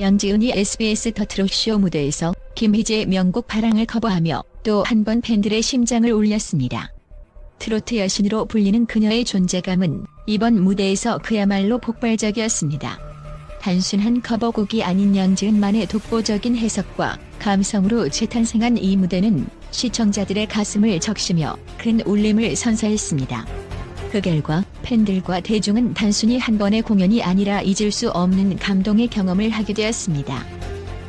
양지은이 SBS 더트롯쇼 무대에서 김희재의 명곡 바랑을 커버하며 또 한 번 팬들의 심장을 울렸습니다. 트로트 여신으로 불리는 그녀의 존재감은 이번 무대에서 그야말로 폭발적이었습니다. 단순한 커버곡이 아닌 양지은만의 독보적인 해석과 감성으로 재탄생한 이 무대는 시청자들의 가슴을 적시며 큰 울림을 선사했습니다. 그 결과 팬들과 대중은 단순히 한 번의 공연이 아니라 잊을 수 없는 감동의 경험을 하게 되었습니다.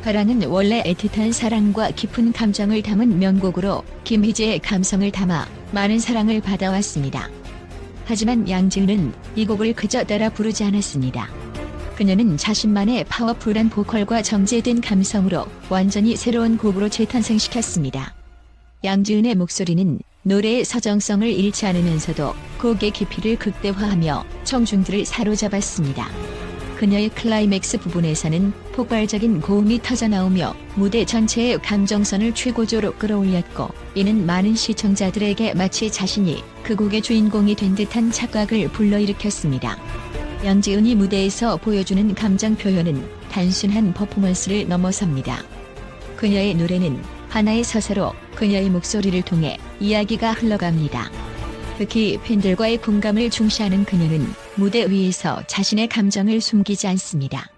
바랑은 원래 애틋한 사랑과 깊은 감정을 담은 명곡으로 김희재의 감성을 담아 많은 사랑을 받아왔습니다. 하지만 양지은은 이 곡을 그저 따라 부르지 않았습니다. 그녀는 자신만의 파워풀한 보컬과 정제된 감성으로 완전히 새로운 곡으로 재탄생시켰습니다. 양지은의 목소리는 노래의 서정성을 잃지 않으면서도 곡의 깊이를 극대화하며 청중들을 사로잡았습니다. 그녀의 클라이맥스 부분에서는 폭발적인 고음이 터져나오며 무대 전체의 감정선을 최고조로 끌어올렸고 이는 많은 시청자들에게 마치 자신이 그 곡의 주인공이 된 듯한 착각을 불러일으켰습니다. 양지은이 무대에서 보여주는 감정 표현은 단순한 퍼포먼스를 넘어섭니다. 그녀의 노래는 하나의 서사로 그녀의 목소리를 통해 이야기가 흘러갑니다. 특히 팬들과의 공감을 중시하는 그녀는 무대 위에서 자신의 감정을 숨기지 않습니다.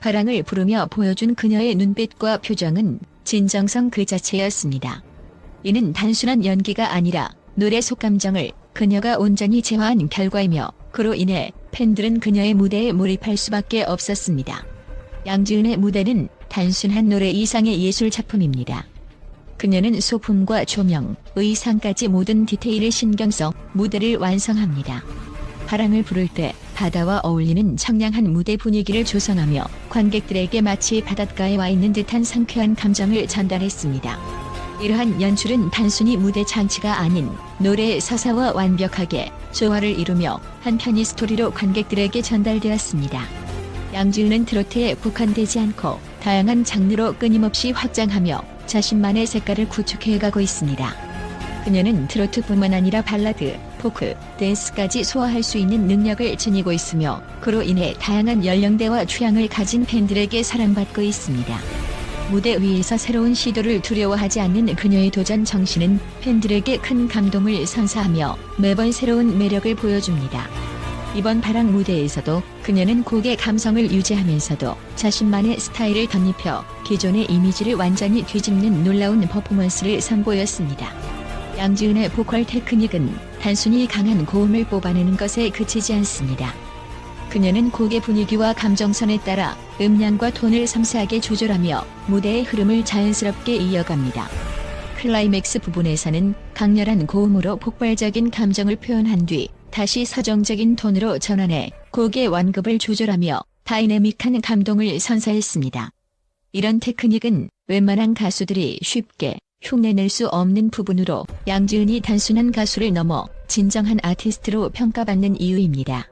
바랑을 부르며 보여준 그녀의 눈빛과 표정은 진정성 그 자체였습니다. 이는 단순한 연기가 아니라 노래 속 감정을 그녀가 온전히 재화한 결과이며 그로 인해 팬들은 그녀의 무대에 몰입할 수밖에 없었습니다. 양지은의 무대는 단순한 노래 이상의 예술 작품입니다. 그녀는 소품과 조명, 의상까지 모든 디테일을 신경 써 무대를 완성합니다. 바람을 부를 때 바다와 어울리는 청량한 무대 분위기를 조성하며 관객들에게 마치 바닷가에 와 있는 듯한 상쾌한 감정을 전달했습니다. 이러한 연출은 단순히 무대 장치가 아닌 노래의 서사와 완벽하게 조화를 이루며 한편의 스토리로 관객들에게 전달되었습니다. 양지은은 트로트에 국한되지 않고 다양한 장르로 끊임없이 확장하며 자신만의 색깔을 구축해가고 있습니다. 그녀는 트로트뿐만 아니라 발라드, 포크, 댄스까지 소화할 수 있는 능력을 지니고 있으며 그로 인해 다양한 연령대와 취향을 가진 팬들에게 사랑받고 있습니다. 무대 위에서 새로운 시도를 두려워하지 않는 그녀의 도전 정신은 팬들에게 큰 감동을 선사하며 매번 새로운 매력을 보여줍니다. 이번 바랑 무대에서도 그녀는 곡의 감성을 유지하면서도 자신만의 스타일을 덧입혀 기존의 이미지를 완전히 뒤집는 놀라운 퍼포먼스를 선보였습니다. 양지은의 보컬 테크닉은 단순히 강한 고음을 뽑아내는 것에 그치지 않습니다. 그녀는 곡의 분위기와 감정선에 따라 음량과 톤을 섬세하게 조절하며 무대의 흐름을 자연스럽게 이어갑니다. 클라이맥스 부분에서는 강렬한 고음으로 폭발적인 감정을 표현한 뒤 다시 서정적인 톤으로 전환해 곡의 완급을 조절하며 다이내믹한 감동을 선사했습니다. 이런 테크닉은 웬만한 가수들이 쉽게 흉내낼 수 없는 부분으로 양지은이 단순한 가수를 넘어 진정한 아티스트로 평가받는 이유입니다.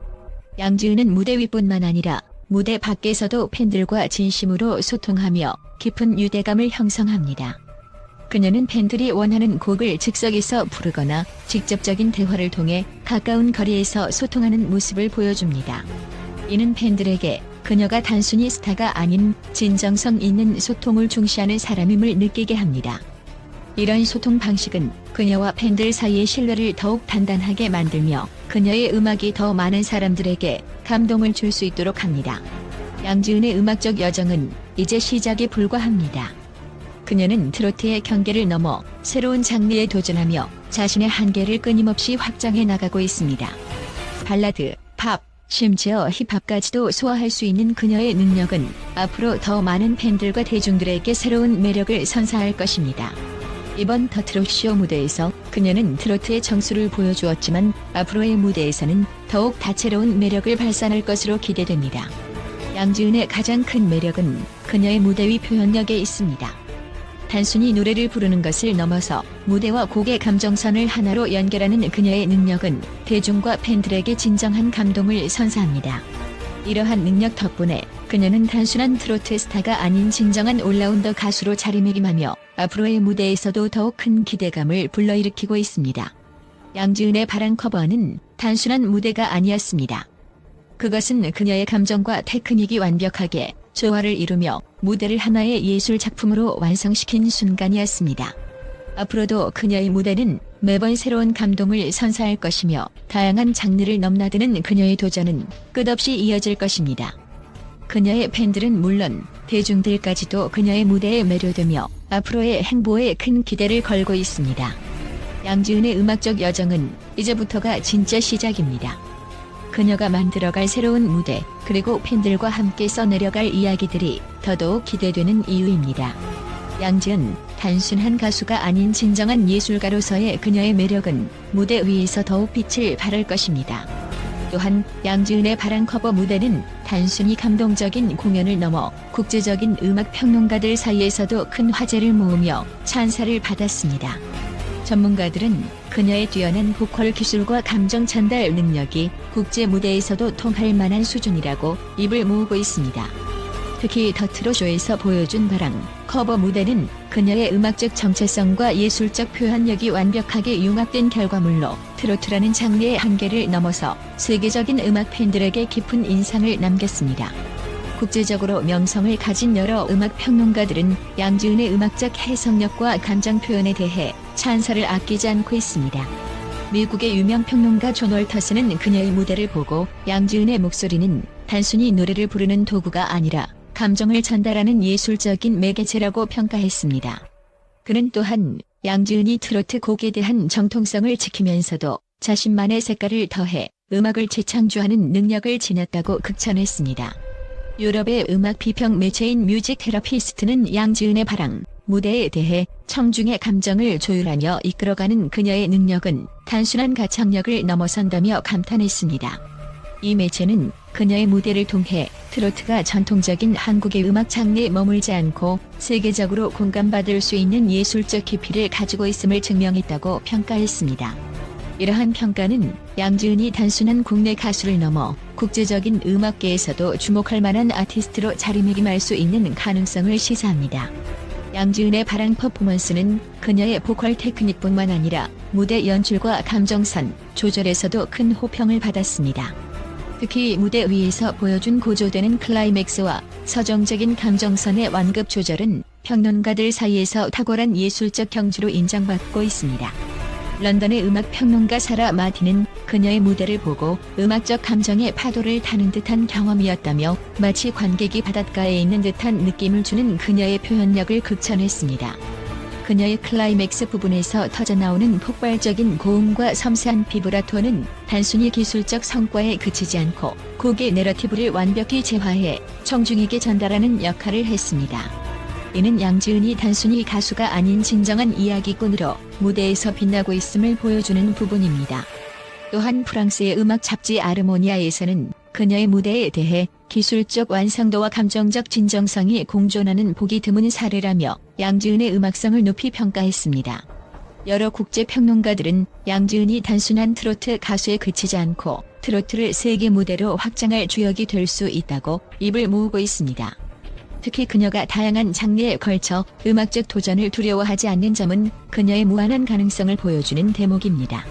양지은은 무대 위뿐만 아니라 무대 밖에서도 팬들과 진심으로 소통하며 깊은 유대감을 형성합니다. 그녀는 팬들이 원하는 곡을 즉석에서 부르거나 직접적인 대화를 통해 가까운 거리에서 소통하는 모습을 보여줍니다. 이는 팬들에게 그녀가 단순히 스타가 아닌 진정성 있는 소통을 중시하는 사람임을 느끼게 합니다. 이런 소통 방식은 그녀와 팬들 사이의 신뢰를 더욱 단단하게 만들며 그녀의 음악이 더 많은 사람들에게 감동을 줄 수 있도록 합니다. 양지은의 음악적 여정은 이제 시작에 불과합니다. 그녀는 트로트의 경계를 넘어 새로운 장르에 도전하며 자신의 한계를 끊임없이 확장해 나가고 있습니다. 발라드, 팝, 심지어 힙합까지도 소화할 수 있는 그녀의 능력은 앞으로 더 많은 팬들과 대중들에게 새로운 매력을 선사할 것입니다. 이번 더 트롯쇼 무대에서 그녀는 트로트의 정수를 보여주었지만 앞으로의 무대에서는 더욱 다채로운 매력을 발산할 것으로 기대됩니다. 양지은의 가장 큰 매력은 그녀의 무대 위 표현력에 있습니다. 단순히 노래를 부르는 것을 넘어서 무대와 곡의 감정선을 하나로 연결하는 그녀의 능력은 대중과 팬들에게 진정한 감동을 선사합니다. 이러한 능력 덕분에 그녀는 단순한 트로트 스타가 아닌 진정한 올라운더 가수로 자리매김하며 앞으로의 무대에서도 더욱 큰 기대감을 불러일으키고 있습니다. 양지은의 바람 커버는 단순한 무대가 아니었습니다. 그것은 그녀의 감정과 테크닉이 완벽하게 조화를 이루며 무대를 하나의 예술 작품으로 완성시킨 순간이었습니다. 앞으로도 그녀의 무대는 매번 새로운 감동을 선사할 것이며 다양한 장르를 넘나드는 그녀의 도전은 끝없이 이어질 것입니다. 그녀의 팬들은 물론 대중들까지도 그녀의 무대에 매료되며 앞으로의 행보에 큰 기대를 걸고 있습니다. 양지은의 음악적 여정은 이제부터가 진짜 시작입니다. 그녀가 만들어갈 새로운 무대, 그리고 팬들과 함께 써내려갈 이야기들이 더더욱 기대되는 이유입니다. 양지은, 단순한 가수가 아닌 진정한 예술가로서의 그녀의 매력은 무대 위에서 더욱 빛을 발할 것입니다. 또한 양지은의 바람 커버 무대는 단순히 감동적인 공연을 넘어 국제적인 음악 평론가들 사이에서도 큰 화제를 모으며 찬사를 받았습니다. 전문가들은 그녀의 뛰어난 보컬 기술과 감정 전달 능력이 국제 무대에서도 통할 만한 수준이라고 입을 모으고 있습니다. 특히 더트로쇼에서 보여준 바랑 커버 무대는 그녀의 음악적 정체성과 예술적 표현력이 완벽하게 융합된 결과물로 트로트라는 장르의 한계를 넘어서 세계적인 음악 팬들에게 깊은 인상을 남겼습니다. 국제적으로 명성을 가진 여러 음악 평론가들은 양지은의 음악적 해석력과 감정 표현에 대해 찬사를 아끼지 않고 있습니다. 미국의 유명 평론가 존 월터스는 그녀의 무대를 보고 양지은의 목소리는 단순히 노래를 부르는 도구가 아니라 감정을 전달하는 예술적인 매개체라고 평가했습니다. 그는 또한 양지은이 트로트 곡에 대한 정통성을 지키면서도 자신만의 색깔을 더해 음악을 재창조하는 능력을 지녔다고 극찬했습니다. 유럽의 음악 비평 매체인 뮤직 테라피스트는 양지은의 바랑 무대에 대해 청중의 감정을 조율하며 이끌어가는 그녀의 능력은 단순한 가창력을 넘어선다며 감탄했습니다. 이 매체는 그녀의 무대를 통해 트로트가 전통적인 한국의 음악 장르에 머물지 않고 세계적으로 공감받을 수 있는 예술적 깊이를 가지고 있음을 증명했다고 평가했습니다. 이러한 평가는 양지은이 단순한 국내 가수를 넘어 국제적인 음악계에서도 주목할 만한 아티스트로 자리매김할 수 있는 가능성을 시사합니다. 양지은의 바랑 퍼포먼스는 그녀의 보컬 테크닉뿐만 아니라 무대 연출과 감정선, 조절에서도 큰 호평을 받았습니다. 특히 무대 위에서 보여준 고조되는 클라이맥스와 서정적인 감정선의 완급 조절은 평론가들 사이에서 탁월한 예술적 경지로 인정받고 있습니다. 런던의 음악 평론가 사라 마틴은 그녀의 무대를 보고 음악적 감정의 파도를 타는 듯한 경험이었다며 마치 관객이 바닷가에 있는 듯한 느낌을 주는 그녀의 표현력을 극찬했습니다. 그녀의 클라이맥스 부분에서 터져나오는 폭발적인 고음과 섬세한 비브라토는 단순히 기술적 성과에 그치지 않고 곡의 내러티브를 완벽히 재화해 청중에게 전달하는 역할을 했습니다. 이는 양지은이 단순히 가수가 아닌 진정한 이야기꾼으로 무대에서 빛나고 있음을 보여주는 부분입니다. 또한 프랑스의 음악 잡지 아르모니아에서는 그녀의 무대에 대해 기술적 완성도와 감정적 진정성이 공존하는 보기 드문 사례라며 양지은의 음악성을 높이 평가했습니다. 여러 국제 평론가들은 양지은이 단순한 트로트 가수에 그치지 않고 트로트를 세계 무대로 확장할 주역이 될 수 있다고 입을 모으고 있습니다. 특히 그녀가 다양한 장르에 걸쳐 음악적 도전을 두려워하지 않는 점은 그녀의 무한한 가능성을 보여주는 대목입니다.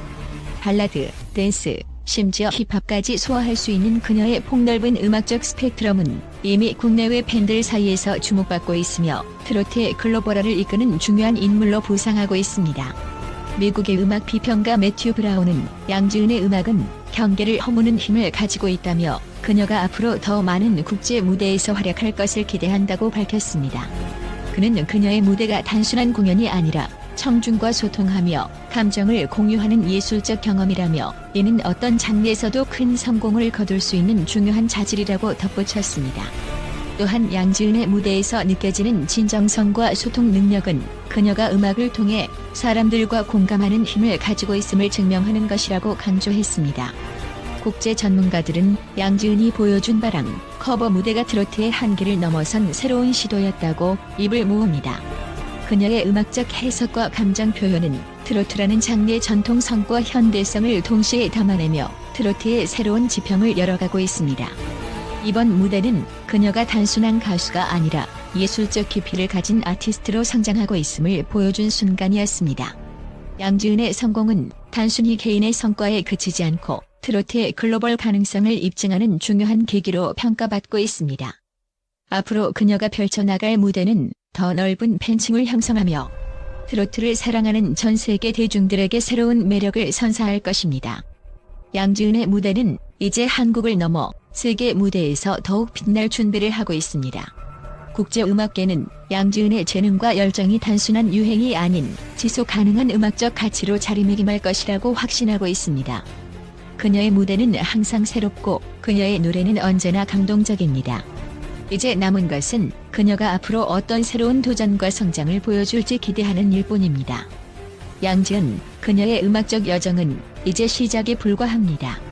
발라드, 댄스, 심지어 힙합까지 소화할 수 있는 그녀의 폭넓은 음악적 스펙트럼은 이미 국내외 팬들 사이에서 주목받고 있으며 트로트의 글로벌화를 이끄는 중요한 인물로 부상하고 있습니다. 미국의 음악 비평가 매튜 브라운은 양지은의 음악은 경계를 허무는 힘을 가지고 있다며 그녀가 앞으로 더 많은 국제 무대에서 활약할 것을 기대한다고 밝혔습니다. 그는 그녀의 무대가 단순한 공연이 아니라 청중과 소통하며 감정을 공유하는 예술적 경험이라며 이는 어떤 장르에서도 큰 성공을 거둘 수 있는 중요한 자질이라고 덧붙였습니다. 또한 양지은의 무대에서 느껴지는 진정성과 소통 능력은 그녀가 음악을 통해 사람들과 공감하는 힘을 가지고 있음을 증명하는 것이라고 강조했습니다. 국제 전문가들은 양지은이 보여준 바랑 커버 무대가 트로트의 한계를 넘어선 새로운 시도였다고 입을 모읍니다. 그녀의 음악적 해석과 감정 표현은 트로트라는 장르의 전통 성과 현대성을 동시에 담아내며 트로트의 새로운 지평을 열어가고 있습니다. 이번 무대는 그녀가 단순한 가수가 아니라 예술적 깊이를 가진 아티스트로 성장하고 있음을 보여준 순간이었습니다. 양지은의 성공은 단순히 개인의 성과에 그치지 않고 트로트의 글로벌 가능성을 입증하는 중요한 계기로 평가받고 있습니다. 앞으로 그녀가 펼쳐나갈 무대는 더 넓은 팬층을 형성하며 트로트를 사랑하는 전 세계 대중들에게 새로운 매력을 선사할 것입니다. 양지은의 무대는 이제 한국을 넘어 세계 무대에서 더욱 빛날 준비를 하고 있습니다. 국제 음악계는 양지은의 재능과 열정이 단순한 유행이 아닌 지속 가능한 음악적 가치로 자리매김할 것이라고 확신하고 있습니다. 그녀의 무대는 항상 새롭고 그녀의 노래는 언제나 감동적입니다. 이제 남은 것은 그녀가 앞으로 어떤 새로운 도전과 성장을 보여줄지 기대하는 일뿐입니다. 양지은, 그녀의 음악적 여정은 이제 시작에 불과합니다.